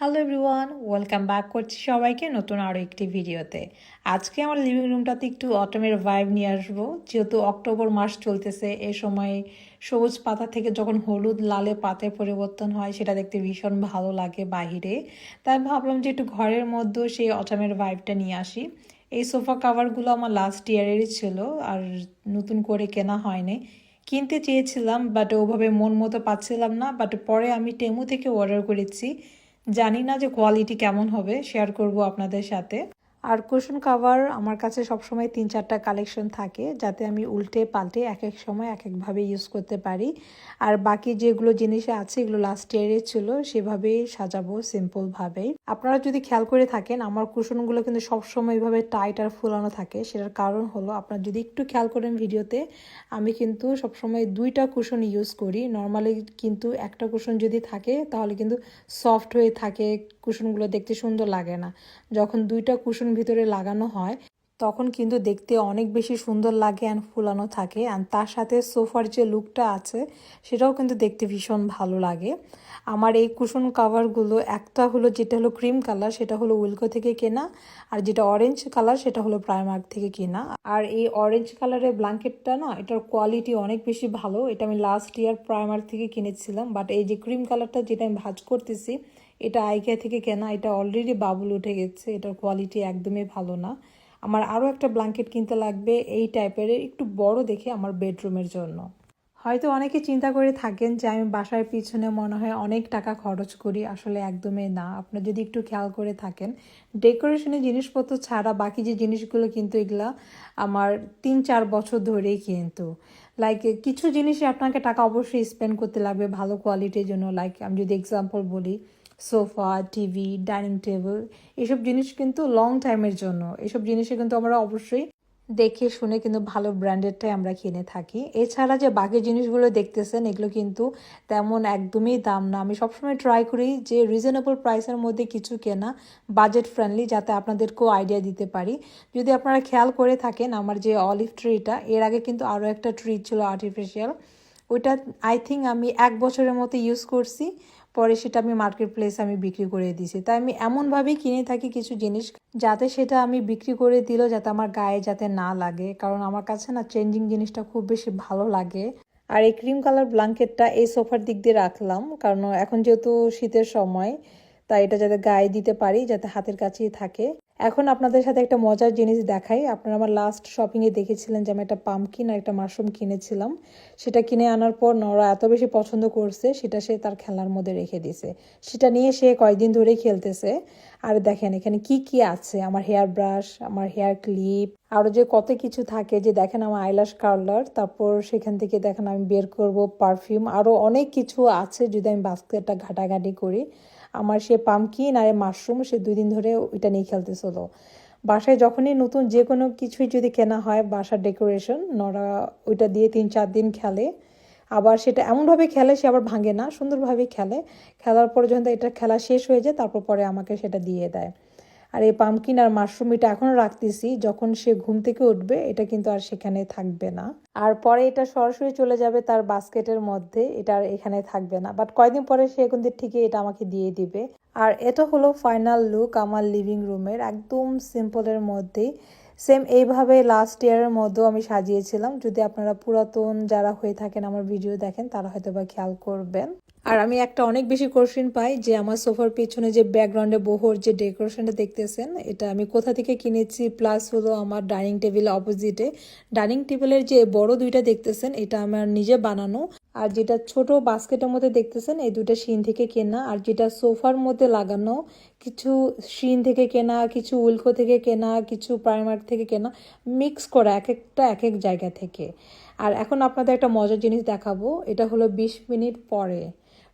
Hello everyone welcome back করছি সবাইকে নতুন আরও একটি ভিডিওতে। আজকে আমার লিভিং রুমটাতে একটু অটমের ভাইব নিয়ে আসব। যেহেতু অক্টোবর মাস চলতেছে, এ সময় সবুজ পাতা থেকে যখন হলুদ লালে পাতায় পরিবর্তন হয়, সেটা দেখতে ভীষণ ভালো লাগে বাহিরে। তাই ভাবলাম যে একটু ঘরের মধ্যেও সেই অটমের ভাইবটা নিয়ে আসি। এই সোফা কাভারগুলো আমার লাস্ট ইয়ারেরই ছিল, আর নতুন করে কেনা হয়নি। কিনতে চেয়েছিলাম বাট ওভাবে মন মতো পাচ্ছিলাম না বাট পরে আমি টেমু থেকে অর্ডার করেছি। জানি না যে কোয়ালিটি কেমন হবে শেয়ার করব আপনাদের সাথে। আর কুশন কাভার আমার কাছে সবসময় তিন চারটা কালেকশন থাকে, যাতে আমি উল্টে পাল্টে এক এক সময় এক একভাবে ইউজ করতে পারি। আর বাকি যেগুলো জিনিস আছে, এগুলো লাস্ট ইয়ারে ছিল, সেভাবেই সাজাবো সিম্পলভাবেই আপনারা যদি খেয়াল করে থাকেন, আমার কুশনগুলো কিন্তু সবসময় এইভাবে টাইট আর ফুলানো থাকে। সেটার কারণ হলো, আপনারা যদি একটু খেয়াল করেন ভিডিওতে, আমি কিন্তু সবসময় দুইটা কুশন ইউজ করি। নর্মালি কিন্তু একটা কুশন যদি থাকে, তাহলে কিন্তু সফট হয়ে থাকে কুশনগুলো দেখতে সুন্দর লাগে না। যখন দুইটা কুশন ভিতরে লাগানো হয়, তখন কিন্তু দেখতে অনেক বেশি সুন্দর লাগে অ্যান্ড ফুলানো থাকে। অ্যান্ড তার সাথে সোফার যে লুকটা আছে, সেটাও কিন্তু দেখতে ভীষণ ভালো লাগে। আমার এই কুশন কাভারগুলো একটা হলো যেটা হলো ক্রিম কালার সেটা হলো উইলকো থেকে কেনা। আর যেটা অরেঞ্জ কালার সেটা হলো প্রাইমার্ক থেকে কেনা। আর এই অরেঞ্জ কালারের ব্ল্যাঙ্কেটটা না, এটার কোয়ালিটি অনেক বেশি ভালো। এটা আমি লাস্ট ইয়ার প্রাইমার্ক থেকে কিনেছিলাম। বাট এই যে ক্রিম কালারটা যেটা আমি ভাজ করতেছি এটা আইকিয়া থেকে কেনা, এটা অলরেডি বাবুল উঠে গেছে, এটার কোয়ালিটি একদমই ভালো না। আমার আরও একটা ব্ল্যাঙ্কেট কিনতে লাগবে, এই টাইপের একটু বড় দেখে আমার বেডরুমের জন্য। হয়তো অনেকে চিন্তা করে থাকেন যে আমি বাসার পিছনে মনে হয় অনেক টাকা খরচ করি, আসলে একদমই না। আপনার যদি একটু খেয়াল করে থাকেন ডেকোরেশনের জিনিসপত্র ছাড়া বাকি যে জিনিসগুলো কিন্তু এগুলা আমার তিন চার বছর ধরেই কিন্তু। লাইক কিছু জিনিসে আপনাকে টাকা অবশ্যই স্পেন্ড করতে লাগবে ভালো কোয়ালিটির জন্য। লাইক আমি যদি এক্সাম্পল বলি সোফা, টিভি, ডাইনিং টেবিল, এসব জিনিস কিন্তু লং টাইমের জন্য। এসব জিনিসে কিন্তু আমরা অবশ্যই দেখে শুনে কিন্তু ভালো ব্র্যান্ডেডটাই আমরা কিনে থাকি। এছাড়া যে বাকি জিনিসগুলো দেখতেছেন, এগুলো কিন্তু তেমন একদমই দাম না। আমি সবসময় ট্রাই করি যে রিজনেবল প্রাইসের মধ্যে কিছু কেনা বাজেট ফ্রেন্ডলি যাতে আপনাদেরকেও আইডিয়া দিতে পারি। যদি আপনারা খেয়াল করে থাকেন, আমার যে অলিভ ট্রিটা এর আগে কিন্তু আরও একটা ট্রি ছিল আর্টিফিশিয়াল ওইটা আই থিঙ্ক আমি এক বছরের মতো ইউজ করছি। পরে সেটা আমি মার্কেট প্লেস আমি বিক্রি করে দিয়েছি। তাই আমি এমনভাবেই কিনে থাকি কিছু জিনিস যাতে সেটা আমি বিক্রি করে দিলেও যাতে আমার গায়ে যাতে না লাগে। কারণ আমার কাছে না চেঞ্জিং জিনিসটা খুব বেশি ভালো লাগে। আর এই ক্রিম কালার ব্ল্যাঙ্কেটটা এই সোফার দিক দিয়ে রাখলাম। কারণ এখন যেহেতু শীতের সময় তাই এটা যাতে গায়ে দিতে পারি, যাতে হাতের কাছেই থাকে। এখন আপনাদের সাথে একটা মজার জিনিস দেখাই। আপনারা আমার লাস্ট শপিংয়ে দেখেছিলেন যে আমি একটা পামকিন আর একটা মাশরুম কিনেছিলাম। সেটা কিনে আনার পর নরা এত বেশি পছন্দ করছে, সেটা সে তার খেলার মধ্যে রেখে দিছে। সেটা নিয়ে সে কয়েকদিন ধরেই খেলতেছে। আর দেখেন, এখানে কি কি আছে? আমার হেয়ার ব্রাশ আমার হেয়ার ক্লিপ আরও যে কত কিছু থাকে যে দেখেন আমার আইলাস কার্লার তারপর সেখান থেকে দেখেন আমি বের করব পারফিউম আরও অনেক কিছু আছে যদি আমি বাস্কেটটা ঘাটাঘাটি করি। আমার সে পামকিন আর মাশরুম সে দুই দিন ধরে ওইটা নিয়ে খেলতে চলো বাসায় যখনই নতুন যে কোনো কিছুই যদি কেনা হয় বাসার ডেকোরেশন নরা ওইটা দিয়ে তিন চার দিন খেলে। আবার সেটা এমনভাবে খেলে সে আবার ভাঙে না, সুন্দরভাবে খেলে। খেলার পর যখন এটা খেলা শেষ হয়ে যায়, তারপর পরে আমাকে সেটা দিয়ে দেয়। আর এই পামকিন আর মাশরুম এটা এখনও রাখতেছি, যখন সে ঘুম থেকে উঠবে এটা কিন্তু আর সেখানে থাকবে না। আর পরে এটা সরাসরি চলে যাবে তার বাস্কেটের মধ্যে, এটা আর এখানে থাকবে না। বাট কয়েকদিন পরে সে এখন ঠিকই এটা আমাকে দিয়ে দিবে। আর এটা হলো ফাইনাল লুক আমার লিভিং রুমের একদম সিম্পলের মধ্যেই সেম এইভাবে লাস্ট ইয়ারের মধ্যেও আমি সাজিয়েছিলাম। যদি আপনারা পুরাতন যারা হয়ে থাকেন আমার ভিডিও দেখেন, তারা হয়তো বা খেয়াল করবেন। আর আমি একটা অনেক বেশি কোশ্চিন পাই যে আমার সোফার পিছনে যে ব্যাকগ্রাউন্ডে বহর যে ডেকোরেশনটা দেখতেছেন, এটা আমি কোথা থেকে কিনেছি, প্লাস হলো আমার ডাইনিং টেবিল অপোজিটে ডাইনিং টেবিলের যে বড় দুইটা দেখতেছেন, এটা আমার নিজে বানানো। আর যেটা ছোট বাস্কেটের মধ্যে দেখতেছেন, এই দুইটা শিন থেকে কেনা। আর যেটা সোফার মধ্যে লাগানো, কিছু শিন থেকে কেনা, কিছু উল্কো থেকে কেনা, কিছু প্রাইমার থেকে কেনা, মিক্স করা এক একটা এক এক জায়গা থেকে। আর এখন আপনাদের একটা মজার জিনিস দেখাবো, এটা হলো বিশ মিনিট পরে।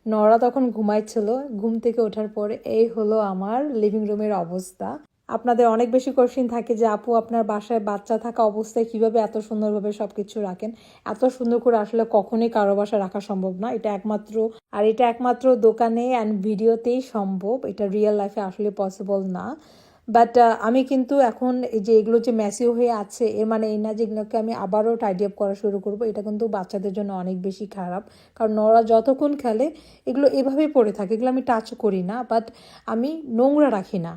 নরা তখন ঘুমাইছিল। ঘুম থেকে ওঠার পর এই হলো আমার লিভিং রুমের অবস্থা। আপনাদের অনেক বেশি কোশ্চিন থাকে যে, আপু, আপনার বাসায় বাচ্চা থাকা অবস্থায় কীভাবে এত সুন্দরভাবে সব কিছু রাখেন? এত সুন্দর করে আসলে কখনোই কারও বাসায় রাখা সম্ভব না। এটা একমাত্র, আর এটা একমাত্র দোকানে অ্যান্ড ভিডিওতেই সম্ভব। এটা রিয়েল লাইফে আসলে পসিবল না। বাট আমি কিন্তু এখন এই যে এগুলো যে ম্যাসিও হয়ে আছে, এর মানে এই না যে এগুলোকে আমি আবারও টাইডি আপ করা শুরু করব, এটা কিন্তু বাচ্চাদের জন্য অনেক বেশি খারাপ। কারণ ওরা যতক্ষণ খেলে, এগুলো এভাবেই পড়ে থাকে, এগুলো আমি টাচ করি না। বাট আমি নোংরা রাখি না।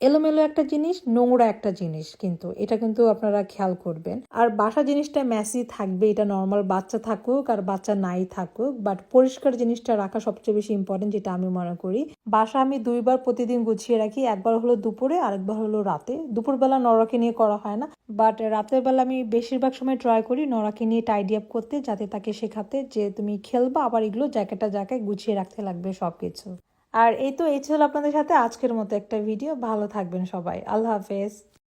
এলোমেলো একটা জিনিস, নোংরা একটা জিনিস কিন্তু। এটা কিন্তু আপনারা খেয়াল করবেন। আর বাসা জিনিসটা ম্যাসি থাকবে, এটা নর্মাল বাচ্চা থাকুক আর বাচ্চা নাই থাকুক বাট পরিষ্কার জিনিসটা রাখা সবচেয়ে বেশি ইম্পর্টেন্ট যেটা আমি মনে করি। বাসা আমি দুইবার প্রতিদিন গুছিয়ে রাখি, একবার হলো দুপুরে, আরেকবার হলো রাতে। দুপুরবেলা নরাকে নিয়ে করা হয় না বাট রাতের বেলা আমি বেশিরভাগ সময় ট্রাই করি নরাকে নিয়ে টাইডি আপ করতে, যাতে তাকে শেখাতে যে তুমি খেলবা, আবার এগুলো জায়গাটা জায়গায় গুছিয়ে রাখতে লাগবে সব কিছু আর এই তো, এই ছিল আপনাদের সাথে আজকের মতো একটা ভিডিও ভালো থাকবেন সবাই। আল্লাহ হাফেজ।